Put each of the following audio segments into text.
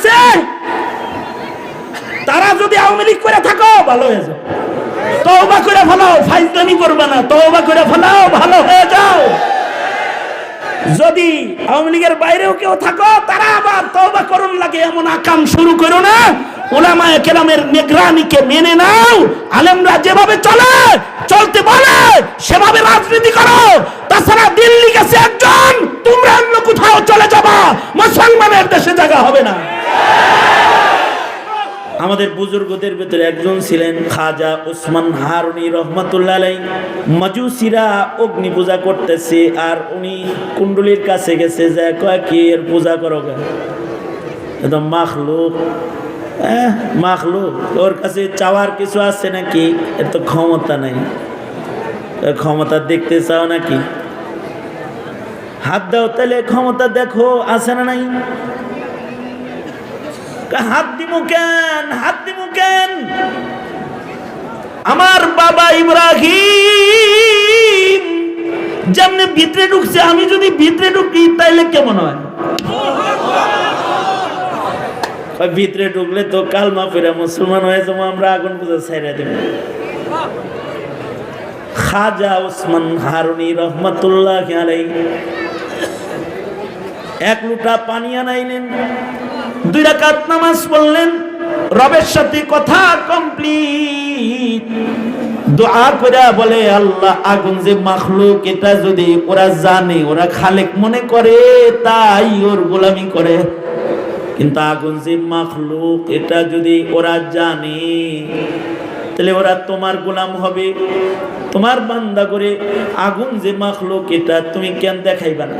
আছে? তারা যদি আওয়ামী লীগ করে থাকো, ভালো হয়ে যাও। তওবা করে ফেলাও, ফাইজলামি করবে না। তওবা করে ফেলাও, ভালো হয়ে যাও। যদি আওয়ামী লীগের বাইরেও কেউ থাকো, তারা আবার তওবা করুন লাগে, এমন আকাম শুরু করো না। ওলামায়ে কেরামের নিগরানিকে মেনে নাও। আলেমরা যেভাবে চলে, চলতে বলে, সেভাবে রাজনীতি করো। তাছাড়া দিল্লি গেছে একজন, তোমরা অন্য কোথাও চলে যাবা। মুসলমানের দেশে জায়গা হবে না। আমাদের বুজুর্গদের ভিতরে একজন ছিলেন খাজা ওসমান হারুনি রহমতুল্লাহ মাজুসিরা অগ্নি পূজা করতেছে আর উনি কুণ্ডলির কাছে গেছে, যে কয়, কি এর পূজা করো একদম মাখলুক। হ্যাঁ মাখলুক। ওর কাছে চাওয়ার কিছু আছে নাকি? এর তো ক্ষমতা নাই। ক্ষমতা দেখতে চাও নাকি? হাত দাও তাহলে, ক্ষমতা দেখো, আছে না নাই? হাত দিমু কেন? হাত দিমু কেন? আমার বাবা ইব্রাহিম, যেমনি ভিতরে ঢুকছে, আমি যদি ভিতরে ঢুকি, তাইলে কেমন হয়? ভিতরে ঢুকলে তো কালমা ফেরা মুসলমান হয়ে যাব, আমরা আগুন পূজা ছাইরা দেব। খাজা ওসমান হারুনি রহমতুল্লাহ এক লুটা পানি আনাইলেন। দুই রাকাত নামাজ পড়লেন, রবের সাথে কথা কমপ্লিট দোয়া করে বলে, আল্লাহ, আগুন যে মাখলুক, এটা যদি ওরা জানে, ওরা খালেক মনে করে, তাই ওর গোলামি করে। কিন্তু আগুন যে মাখলুক, এটা যদি ওরা জানে, তাহলে ওরা তোমার গোলাম হবে। তোমার বান্দা করে আগুন যে মাখলুক, এটা তুমি কেন দেখাইবা না?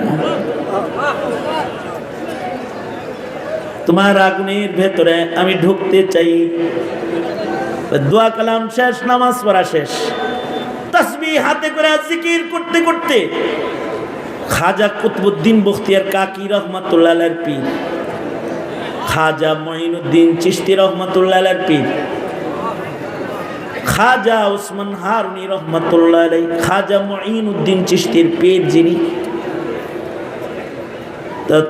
তোমার আগুনের ভেতরে আমি ঢুকতে চাই। দোয়া কালাম শেষ, নামাজ পড়া শেষ। হাতে করে জিকির করতে করতে খাজা কুতবুদ্দিন বখতিয়ার কাকি রহমাতুল্লাহ পীর, খাজা মঈনুদ্দিন চিস্তি রহমাতুল্লাহ পীর, খাজা ওসমান হারুনি রহমাতুল্লাহ খাজা মঈনুদ্দিন চিস্তির পীর যিনি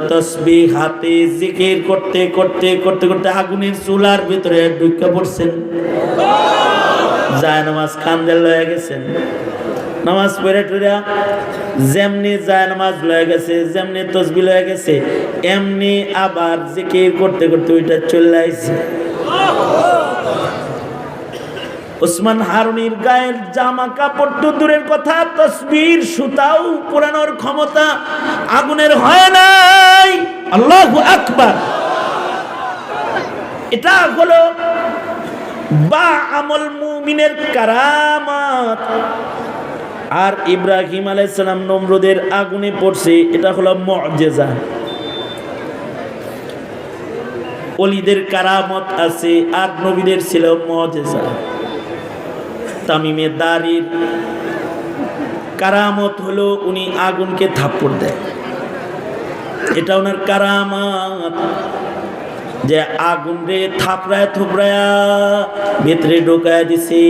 তসবি হাতে জিকির করতে করতে করতে করতে আগুনের চুলার ভিতরে ঢুকে পড়ছেন। যায় নামাজ কান্দে লয়ে গেছেন। নামাজ পড়ে টুরা যেমনি যায় নামাজ লয়ে গেছে, যেমনি তসবি লয়ে গেছে, এমনি আবার জিকির করতে করতে ওইটা চলে আইছে। ওসমান হারুনির গায়ের জামা কাপড় তো দূরের কথা, তসবির সুতাও পুরানোর ক্ষমতা আগুনের হয় নাই। আল্লাহ আকবার। এটা হলো বা আমল মুমিনের কারামাত। আর ইব্রাহিম আলাইসালাম নমরুদের আগুনে পড়ছে, এটা হলো মজেজা। অলিদের কারামত আছে, আর নবীদের ছিল মজেজা। তামিমে দারির কারামত হলো উনি আগুনকে থাপ্পড় দেয়। এটা ওনার কারামত যে আগুন রে থাপড়ায় থুপড়ায়া ভেতরে ঢোকায় দিছে।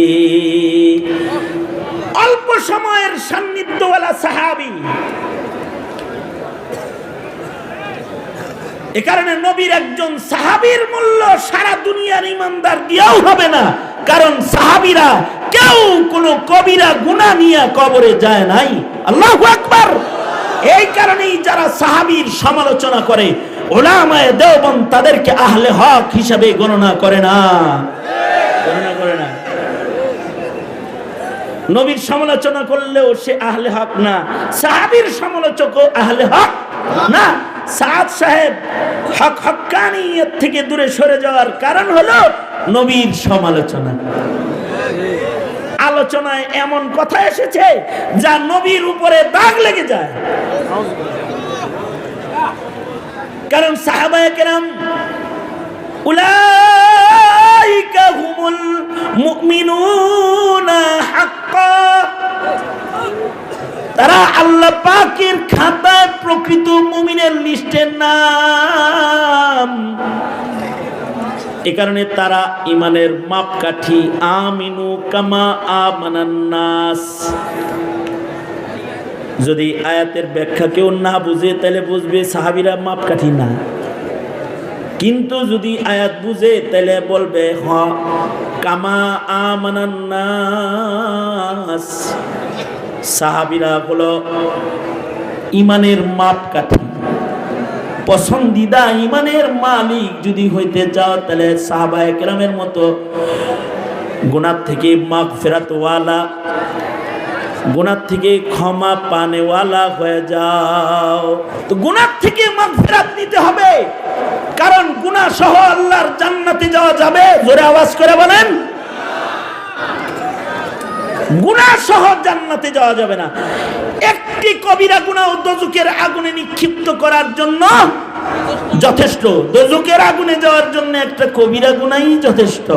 অল্প সময়ের সান্নিধ্যওয়ালা সাহাবি এ কারণে নবীর একজন সাহাবীর মূল্য সারা দুনিয়ার ইমানদার দিয়েও হবে না। কারণ সাহাবিরা কেউ কোনো কবিরা গুনা নিয়ে কবরে যায় নাই। আল্লাহ আকবার। এই কারণেই যারা সাহাবির সমালোচনা করে, ওলামায় দেওবন তাদেরকে আহলে হক হিসাবে গণনা করে না গণনা করে না নবীর সমালোচনা করলেও সে আহলে হক না। সাহাবীর সমালোচক আহলে হক না। সাদ সাহেব হক হক্কানিয়ত থেকে দূরে সরে যাওয়ার কারণ হলো নবীর সমালোচনা। আলোচনায় এমন কথা এসেছে যা নবীর উপরে দাগ লেগে যায়। কারণ সাহাবায়ে কেরাম উলাইকা মুমিনের লিস্টের নাম। এ কারণে তারা ইমানের মাপকাঠি, আমিনু কামা আমানান্নাস যদি আয়াতের ব্যাখ্যা কেউ না বুঝে, তাহলে বুঝবে সাহাবিরা মাপকাঠি না। কিন্তু যদি আয়াত বুঝে, তাহলে বলবে, হ, কামা আমানান্নাস সাহাবিরা হলো ইমানের মাপকাঠি। পছন্দিদা ইমানের মালিক যদি হইতে চাও, তাহলে সাহাবায়ে কেরামের মতো গুনার থেকে মাগ ফেরাতওয়ালা গুনার থেকে ক্ষমা পানেওয়ালা হয়ে যাও। তো গুনার থেকে মাগ ফেরাত নিতে হবে, কারণ গুনাহ সহ আল্লাহর জান্নাতে যাওয়া যাবে। জোরে আওয়াজ করে বলেন। গুনাহ সহ জান্নাতে যাওয়া যাবে না। একটি কবিরা গুনাহ দোজকের আগুনে নিক্ষিপ্ত করার জন্য যথেষ্ট। দোজকের আগুনে যাওয়ার জন্য একটা কবিরা গুনাই যথেষ্ট।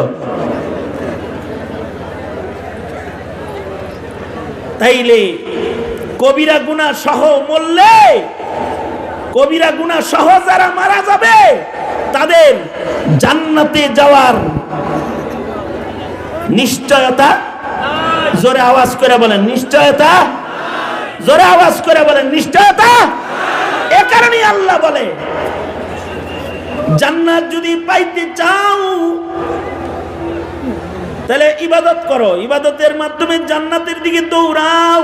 তাইলে কবিরা গুনাহ সহ মরলে, কবিরা গুনাহ সহ যারা মারা যাবে, তাদের জান্নাতে যাওয়ার নিশ্চয়তা জোরে আওয়াজ করে বলেন, নিশ্চয়তা? জোরে আওয়াজ করে বলেন, নিশ্চয়তা? এ কারণে আল্লাহ বলে, জান্নাত যদি পাইতে চাও, তাহলে ইবাদত করো। ইবাদতের মাধ্যমে জান্নাতের দিকে দৌড়াও।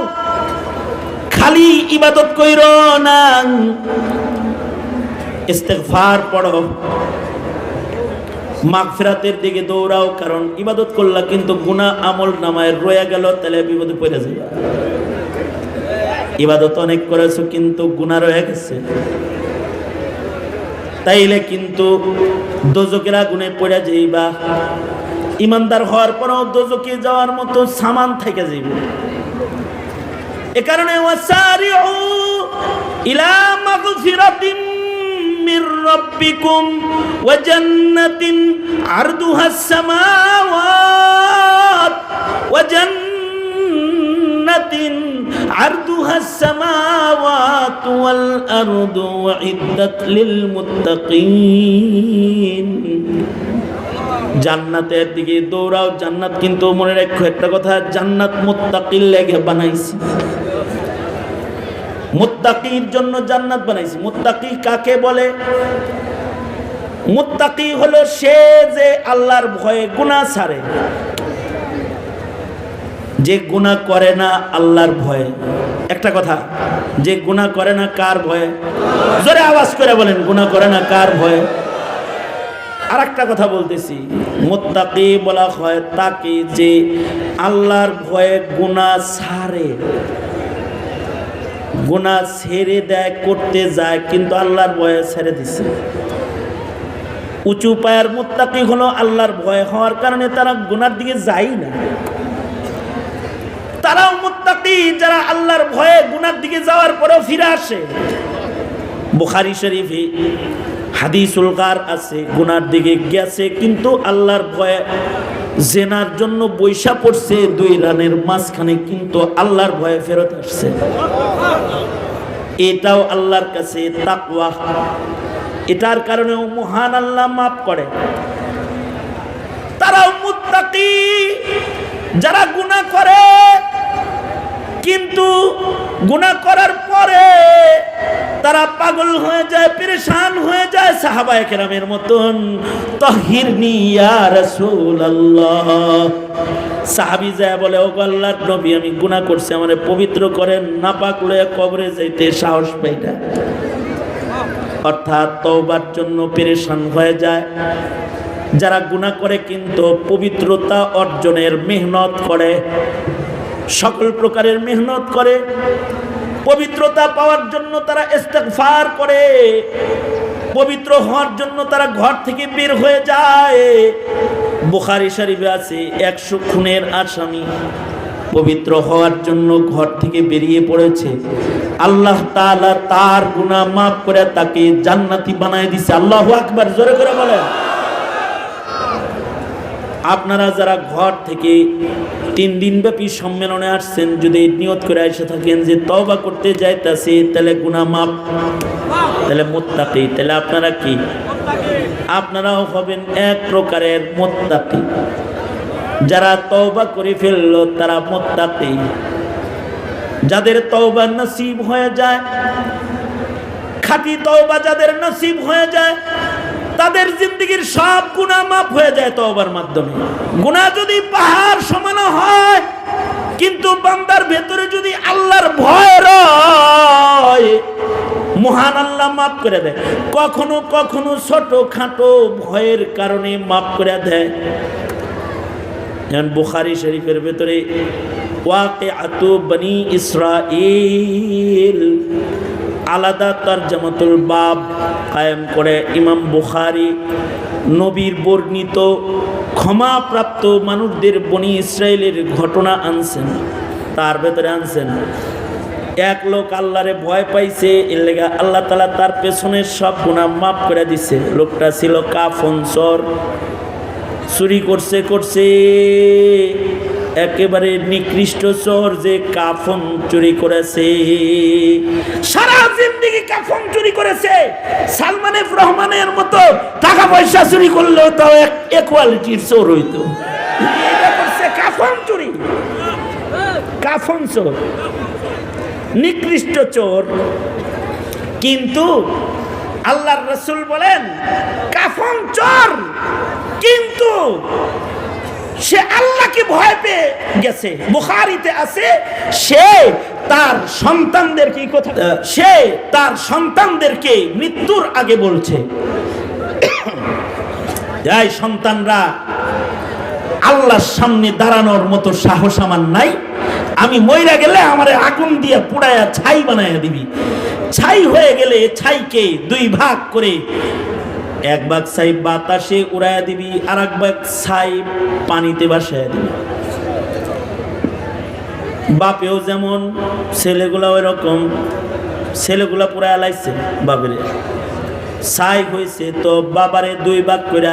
খালি ইবাদত কইর না। ইস্তেগফার পড়ো। মাগফিরাতের দিকে দৌড়াও, কারণ ইবাদত করলা কিন্তু গুনাহ আমল নামায় রয়ে গেল, তাহলে বিপদে পড়ে যাবে। ইবাদত অনেক করেছ, কিন্তু গুনাহ রয়ে গেছে। তাইলে কিন্তু দোজকের আগুনে পড়ে যাইবা। ইমানদার হওয়ার পরও দোজকে যাওয়ার মতো সামান থেকে যাইবে। এ কারণে ইলা মাগফিরাতিন মির রাব্বিকুম ওয়া জান্নাতিন আরদুহা সামাওয়াত ওয়া জান্নাতিন عرضها السماوات والأرض وعدت للمتقين জান্নাতের দিকে দৌড়াও জান্নাত কিন্তু মনে রাখো একটা কথা জান্নাত মুত্তাকির লেগে বানাইছি মুত্তাকির জন্য জান্নাত বানাইছি। মুত্তাকি কাকে বলে? মুত্তাকি হলো সে যে আল্লাহর ভয়ে গুনাহ ছাড়ে। যে গুনাহ করে না আল্লাহর ভয়ে। একটা কথা, যে গুনাহ করে না কার ভয়ে? জোরে আওয়াজ করে বলেন, গুনাহ করে না কার ভয়ে? আর একটা কথা বলতেছি, মোত্তাকি বলা হয় তাকে যে আল্লাহর ভয়ে গুনাহ ছাড়ে। গুনাহ ছেড়ে দেয়, করতে যায়, কিন্তু আল্লাহর ভয়ে ছেড়ে দিছে। উঁচু পায়ের মোত্তাকি হলো আল্লাহর ভয় হওয়ার কারণে তারা গুনার দিকে যায় না। তারাও মুত্তাকি, যারা আল্লাহর ভয়ে গুনার দিকে যাওয়ার পরেও ফিরে আসে। বুখারি শরীফে হাদিসুল গার আছে, গুনার দিকে গেছে, কিন্তু আল্লাহর ভয়ে জেনার জন্য বৈশা পড়ছে, দুই রানের মাঝখানে কিন্তু আল্লাহর ভয়ে ফেরত আসছে। এটাও আল্লাহর কাছে এটার কারণেও মহান আল্লাহ মাফ করে। মুত্তাকি, যারা গুনাহ করে, কিন্তু গুনাহ করার পরে তারা পাগল হয়ে যায়, পরেশান হয়ে যায় সাহাবায়ে কেরামের মতন। তহিরনি ইয়া রাসূলুল্লাহ। সাহাবী যায় বলে ও আল্লাহর নবী, আমি গুনাহ করছি, আমারে পবিত্র করেন না পাক লয়ে কবরে যাইতে সাহস পাই না। অর্থাৎ তওবার জন্য পরেশান হয়ে যায়। যারা গুনাহ করে কিন্তু পবিত্রতা অর্জনের মেহনত করে, সকল প্রকারের মেহনত করে। পবিত্রতা পাওয়ার জন্য তারা ইস্তেগফার করে। পবিত্র হওয়ার জন্য তারা ঘর থেকে বের হয়ে যায়। বুখারি শরীফে আছে, একশো খুনের আসামি পবিত্র হওয়ার জন্য ঘর থেকে বেরিয়ে পড়েছে। আল্লাহ তাআলা তার গুনাহ মাফ করে তাকে জান্নাতি বানায় দিছে। আল্লাহু আকবার, জোরে করে বলেন। আপনারা যারা ঘর থেকে তিন দিনব্যাপী সম্মেলনে আসছেন, যদি নিয়ত করে এসে থাকেন যে তবা করতে যাইতাছি, তাহলে গুনাহ মাপ তাহলে মোত্তাকি। তাহলে আপনারা কি? আপনারাও হবেন এক প্রকারের মোত্তাকি। যারা তওবা করে ফেলল, তারা মোত্তাকি। যাদের তওবা নসিব হয়ে যায়, খাঁটি তওবা যাদের নসিব হয়ে যায় তাদের জিন্দগির সব গুণা মাফ হয়ে যায় তওবার মাধ্যমে। গুণা যদি পাহাড় সমানো হয়, কিন্তু বান্দার ভেতরে যদি আল্লাহর ভয় রয়, মহান আল্লাহ মাফ করে দেয়। কখনো কখনো ছোট খাটো ভয়ের কারণে মাফ করে দেয়। যেমন বুখারি শরীফের ভেতরে ওয়াকে আতু বনি ইসরাইল আলাদা তার জামাতুল বাব কায়েম করে ইমাম বুখারি, নবীর বর্ণিত ক্ষমাপ্রাপ্ত মানুষদের বনি ইসরায়েলের ঘটনা আনছেন, তার ভেতরে আনছেন। এক লোক আল্লাহরে ভয় পাইছে, এর লেগে আল্লাহ তালা তার পেছনের সব গুণা মাফ করে দিছে। লোকটা ছিল কাফন চর, চুরি করছে করছে। একেবারে নিকৃষ্ট চোর যে কাফন চুরি করেছে। সারা জিন্দিগি কাফন চুরি করেছে। সালমান রহমানের মতো টাকা পয়সা চুরি করলেও তাও এক কোয়ালিটির চোর হইতো। কাফন চুরি। কাফন চোর। নিকৃষ্ট চোর। কিন্তু আল্লাহর রসুল বলেন, কাফন চোর। কিন্তু সে আল্লাহকে ভয় পেয়ে গেছে। বুখারিতে আছে, সে তার সন্তানদের কি কথা, সে তার সন্তানদেরকে মৃত্যুর আগে বলছে। যাই সন্তানরা, আল্লাহর সামনে দাঁড়ানোর মতো সাহস আমার নাই। আমি মইরা গেলে আমারে আগুন দিয়ে পুড়ায়া ছাই বানায়া দিবি। ছাই হয়ে গেলে ছাইকে দুই ভাগ করে এক ভাগ ছাই বাতাসে উড়াইয়া দিবি আর এক ভাগ ছাই পানিতে ভাসাইয়া দিবি। বাপেও যেমন, ছেলেগুলা ওই রকম ছেলেগুলা পুরা এলাইছে বাপের। ছাই হয়েছে তো বাবারে দুই ভাগ করে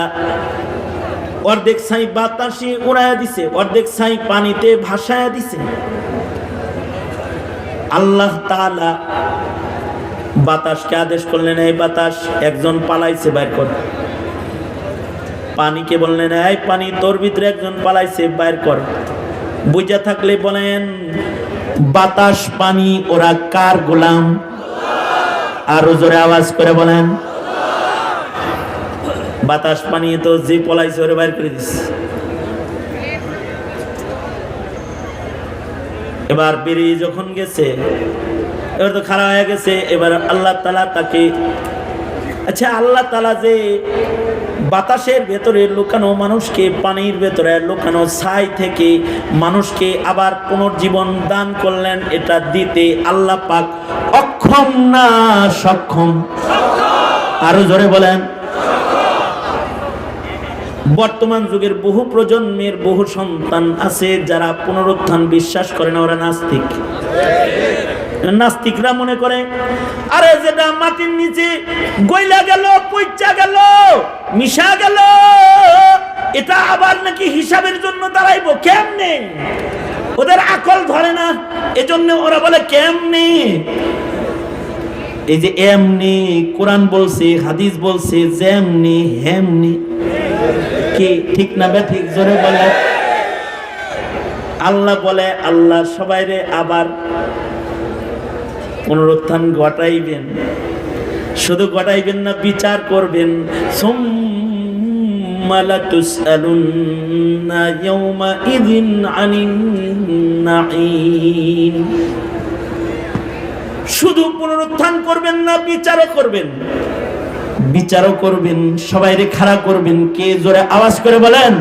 অর্ধেক ছাই বাতাসে উড়াইয়া দিছে, অর্ধেক ছাই পানিতে ভাসায়া দিছে। আল্লাহ তাআলা বাতাসকে আদেশ করলেন, এই বাতাস একজন পালাইছে বাইর কর। পানিকে বললেন, এই পানি তোর ভিতরে একজন পালাইছে বাইর কর। বুঝা থাকলে বলেন, বাতাস, পানি, ওরা কার গোলাম? আরও জোরে আওয়াজ করে বলেন, বাতাস, পানি তো যে পলাইছে ওরে বাইর করে দিস এবার বেরিয়ে যখন গেছে এবার তো খারাপ হয়ে গেছে, এবার আল্লাহ তালা তাকে আচ্ছা আল্লাহ তালা যে বাতাসের ভেতরে লুকানো মানুষকে, পানির ভেতরে লুকানো ছাই থেকে মানুষকে আবার পুনর্জীবন দান করলেন, এটা দিতে আল্লাহ পাক অক্ষম না সক্ষম? আরও জোরে বলেন। বর্তমান যুগের বহু প্রজন্মের বহু সন্তান আছে যারা পুনরুত্থান বিশ্বাস করে না, ওরা নাস্তিক। নাস্তিকরা মনে করে, আরে যেটা মাটির নিচে গইলা গেল পইচা গেল, মিশা গেল, এটা আবার নাকি হিসাবের জন্য দাঁড়াইবো, কেমনে? ওদের আকল ধরে না, এজন্য ওরা বলে, কেমনে? এই যে এমনি, কোরআন বলছে, হাদিস বলছে, যেমনি, হেমনি, কি ঠিক না বে ঠিক? জোরে বলে। আল্লাহ বলে, আল্লাহ সবাইরে আবার পুনরুত্থান ঘটাইবেন। শুধু ঘটাইবেন না, বিচার করবেন। শুধু পুনরুত্থান করবেন না, বিচারও করবেন। বিচারও করবেন, সবাইরে খাড়া করবেন। কে জোরে আওয়াজ করে বলেন?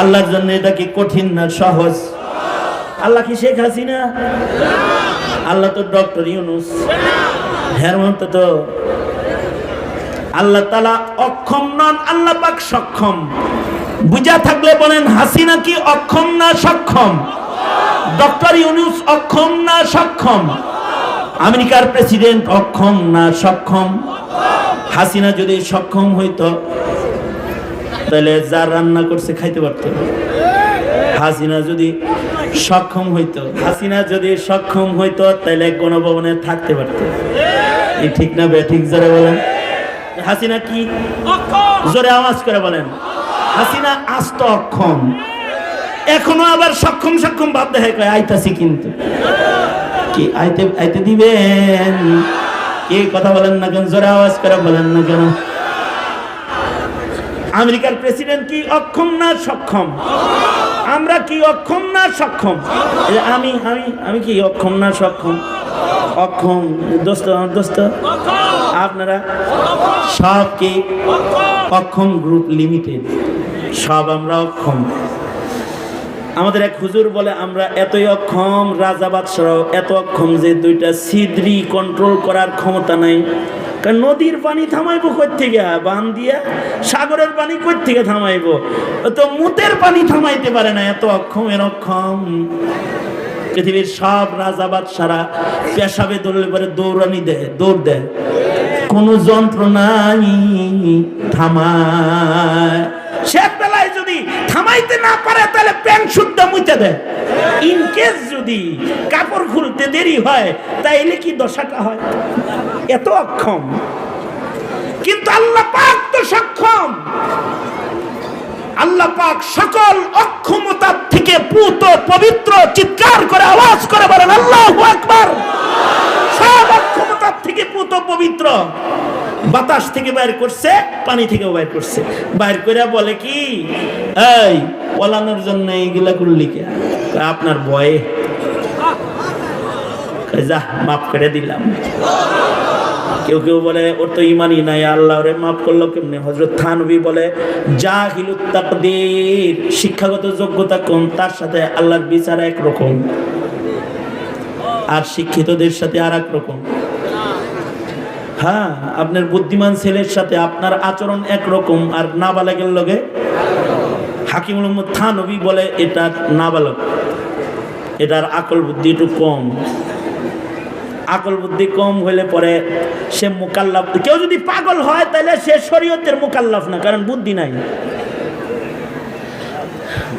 আল্লাহর জন্য এটা কি কঠিন না সহজ? আল্লাহ কি শেখ হাসিনা? আল্লাহ তো ডক্টর ইউনুস। হেরমন্ত তো আল্লাহ তালা অক্ষম নন, আল্লাহ পাক সক্ষম। বুঝা থাকলে বলেন, হাসিনা কি অক্ষম না সক্ষম? ডক্টর ইউনুস অক্ষম না সক্ষম? আমেরিকার প্রেসিডেন্ট অক্ষম না সক্ষম? হাসিনা যদি সক্ষম হইতো, তাহলে যার রান্না করছে খাইতে পারতো। হাসিনা যদি সক্ষম হইতো। হাসিনা যদি সক্ষম হইতো তাহলে গণভবনে থাকতে পারতো। ঠিক না বে, ঠিক জোরে বলেন? হাসিনা কি? জোরে আওয়াজ করে বলেন। হাসিনা আস্ত অক্ষম। এখনও আবার সক্ষম সক্ষম ভাব দেখে কয়, আইতাছি কিন্তু। কি, আইতে আইতে দিবেন? কি কথা বলেন না কেন? জোরে আওয়াজ করে বলেন না কেন? আমেরিকার প্রেসিডেন্ট কি অক্ষম না সক্ষম? আমরা কি অক্ষম না সক্ষম? আমি আমি আমি কি অক্ষম না সক্ষম? অক্ষম। দোস্ত দোস্ত, আপনারা সব কি অক্ষম গ্রুপ লিমিটেড? সব আমরা অক্ষম। আমাদের এক হুজুর বলে, আমরা এতই অক্ষম, রাজা বাদশাহ, এত অক্ষম যে দুইটা সিদ্রি কন্ট্রোল করার ক্ষমতা নাই। কারণ নদীর পানি থামাইবো কোথেকে বান দিয়া? সাগরের পানি কোথেকে থামাইবো? তো মুতের পানি থামাইতে পারে না, এত অক্ষমের অক্ষম। পৃথিবীর সব রাজা বাদশারা পেশাবে দৌড়লে পরে দৌড়ানি দেয়, দৌড় দেয়। কোনো যন্ত্র নাই, থামায়। যদি থামাইতে না পারে, তাহলে প্যান্ট শুদ্ধ মুইতে দেয় ইন কেস যদি কাপড় খুলতে দেরি হয়, তাইলে কি দশাটা হয়? এত অক্ষম। কিন্তু আল্লাহ পাক তো সক্ষম। আল্লাহ পাক সকল অক্ষমতার থেকে পুত, পবিত্র, চিৎকার করে আওয়াজ করে বলেন, আল্লাহ আকবার! সব অক্ষমতার থেকে পুত, পবিত্র। বাতাস থেকে বাইর করছে, পানি থেকে বাইর করছে। বাইর করে বলে কি, এই, পলানোর জন্য এইগুলা করলি কে? আপনার ভয়ে। যা মাফ করে দিলাম। কেউ কেউ বলে, ওর তো ইমানই নাই, আল্লাহ রে মাফ করল কেমনি? হজরত থানবি বলে যা হিলুত্তাকদের শিক্ষাগত যোগ্যতা কম তার সাথে আল্লাহর বিচার একরকম। আর শিক্ষিতদের সাথে আর এক রকম। হ্যাঁ আপনার বুদ্ধিমান ছেলের সাথে আপনার আচরণ একরকম আর নাবালকের লগে? হাকিমুল থানবি বলে এটা নাবালক। এটার আকল বুদ্ধি একটু কম। আকল বুদ্ধি কম হইলে পরে সে মোকাল্লাফ, কেউ যদি পাগল হয় তাহলে সে শরীয়তের মোকাল্লাফ না, কারণ বুদ্ধি নাই।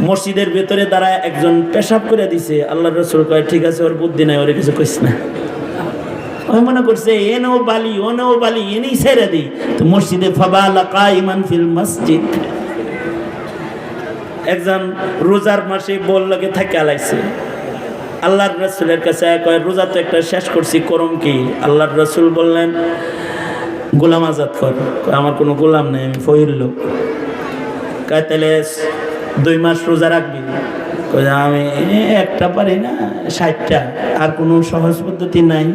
মসজিদের ভেতরে দ্বারা একজন পেশাব করে দিছে আল্লাহ রসুল কয়, ঠিক আছে, ওর বুদ্ধি নাই, ওরে কিছু কইস না। ওই মনে করছে এ নেও বালি, ও নেও বালি, এনেই ছেড়ে দিই তো মসজিদে ফাবালা কাইমান ফিল মসজিদ। একজন রোজার মাসে বললকে থাকে আলাইছে। আল্লাহর রসুলের কাছে কয়, রোজা তো একটা শেষ করছি, করম কি? আল্লাহর রসুল বললেন, গোলাম আজাদ কর। আমার কোনো গোলাম নেই, আমি ফহির লোক। কয়, তাহলে দুই মাস রোজা রাখবি? আমি একটা পারি না, ষাটটা। আর কোনো সহজ পদ্ধতি নাই।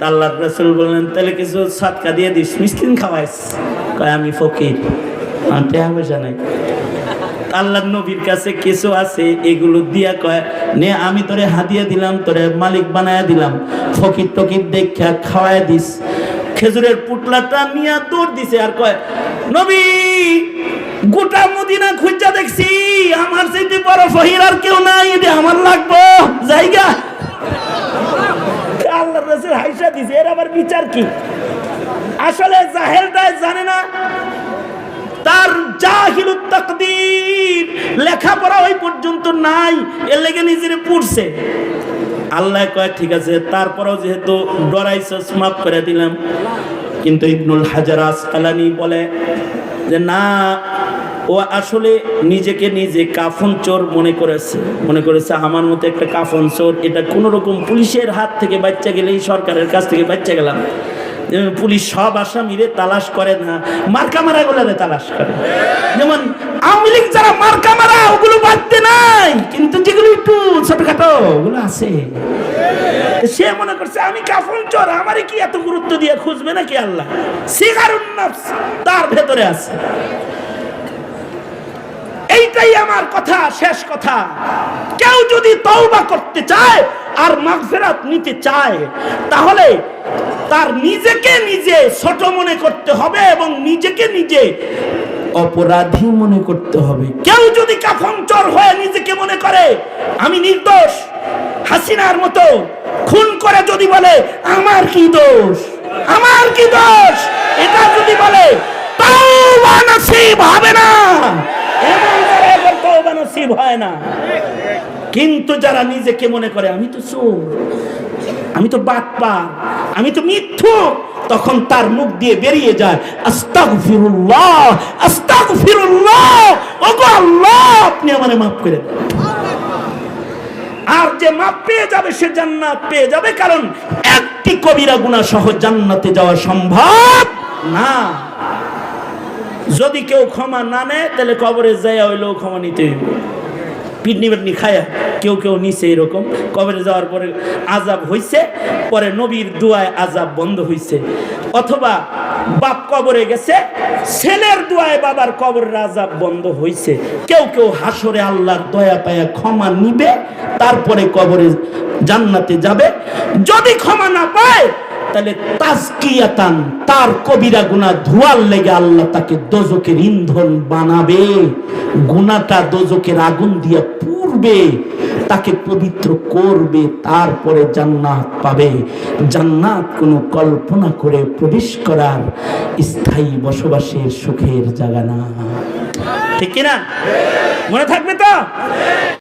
আল্লাহ রসুল বললেন, তাহলে কিছু সাতকা দিয়ে দিস, মিসকিন খাওয়াইস। কয়, আমি ফকির। আমার টাকা পয়সা নাই। আল্লাহ নবীর কাছে কিছু আছে, এগুলো দিয়া কয়, নে, আমি তোরে হাদিয়া দিলাম, তোরে মালিক বানায়া দিলাম। ফকির টকির দেখা খাওয়ায় দিস। খেজুরের পুটলাটা নিয়ে দৌড় দিছে আর কয়, নবী, গোটা মদিনা খুঁজা দেখছি। আমার চাইতে বড় ফহির আর কেউ নাই এটা আমার লাগবো। জায়গা। আল্লাহ রসুল হাইসা দিছে, এর আবার বিচার কি? আসলে জানে না। তার তাকদীর, লেখাপড়া ওই পর্যন্ত নাই নিজের পড়ছে। আল্লাহ কয়, ঠিক আছে, তারপরেও যেহেতু ডরাইছস, মাফ করে দিলাম। কিন্তু ইবনুল হাজার আসকালানি বলে যে, না ও আসলে নিজেকে নিজে কাফন চোর মনে করেছে। মনে করেছে, আমার মতো একটা কাফন চোর, এটা কোনো রকম পুলিশের হাত থেকে বাচ্চা গেলেই সরকারের কাছ থেকে বাচ্চা গেলাম। পুলিশ সব আসামিরে তালাশ করে না, মার্কা মারা গুলারে তালাশ করে। যেমন আওয়ামী লীগ যারা মার্কা মারা, ওগুলো বাড়তে নাই, কিন্তু যেগুলো একটু ছোটখাটো, ওগুলো আছে। সে মনে করছে, আমি কাফন চোর, আমারে কি এত গুরুত্ব দিয়ে খুঁজবে নাকি আল্লাহ? সিগারুন নফস তার ভেতরে আছে। এইটাই আমার কথা, শেষ কথা। কেউ যদি তওবা করতে চায় আর মাগফিরাত নিতে চায়, তাহলে তার নিজেকে নিজে ছোট মনে করতে হবে এবং নিজেকে নিজে অপরাধী মনে করতে হবে। কেউ যদি কাফন চোর হয়ে নিজেকে মনে করে, আমি নির্দোষ, হাসিনার মতো খুন করে যদি বলে, আমার কি দোষ? আমার কি দোষ? এটা যদি বলে, তাওবা নসিব হবে না। হয় না। কিন্তু যারা নিজেকে মনে করে, আমি তো চোর, আমি তো বাটপা আমি তো মিথ্যু তখন তার মুখ দিয়ে বেরিয়ে যায়, আস্তাগফিরুল্লাহ আস্তাগফিরুল্লাহ, ওগো আল্লাহ, আপনি আমারে মাফ করে দেন। আর যে মাপ পেয়ে যাবে সে জান্নাত পেয়ে যাবে, কারণ একটি কবিরা গুনাহ সহ জান্নাতে যাওয়া সম্ভব না। যদি কেউ ক্ষমা না নেয়, তাহলে কবরে যায় হইলেও ক্ষমা নিতে হইব। পিটনি পিটনি খায়া। কেউ কেউ নিছে এরকম। কবরে যাওয়ার পরে আজাব হইছে, পরে নবীর দুয়ায় আজাব বন্ধ হইছে। অথবা বাপ কবরে গেছে, ছেলের দুয়ায় বাবার কবরের আজাব বন্ধ হইছে। কেউ কেউ হাসরে আল্লাহর দয়া পায়া ক্ষমা নিবে, তারপরে কবরে জান্নাতে যাবে। যদি ক্ষমা না পায় তাহলে তাজকিয়াতান, তার কবিরা গুনাহ ধোয়ার লেগে আল্লাহ তাকে দোজকের ইন্ধন বানাবে। গুনাহটা দোজকের আগুন দিয়ে পুড়বে, তাকে পবিত্র করবে, তারপরে জান্নাত পাবে। জান্নাত কোনো কল্পনা করে প্রবেশ করার স্থায়ী বসবাসের সুখের জায়গা না। ঠিক কিনা? মনে থাকবে তো?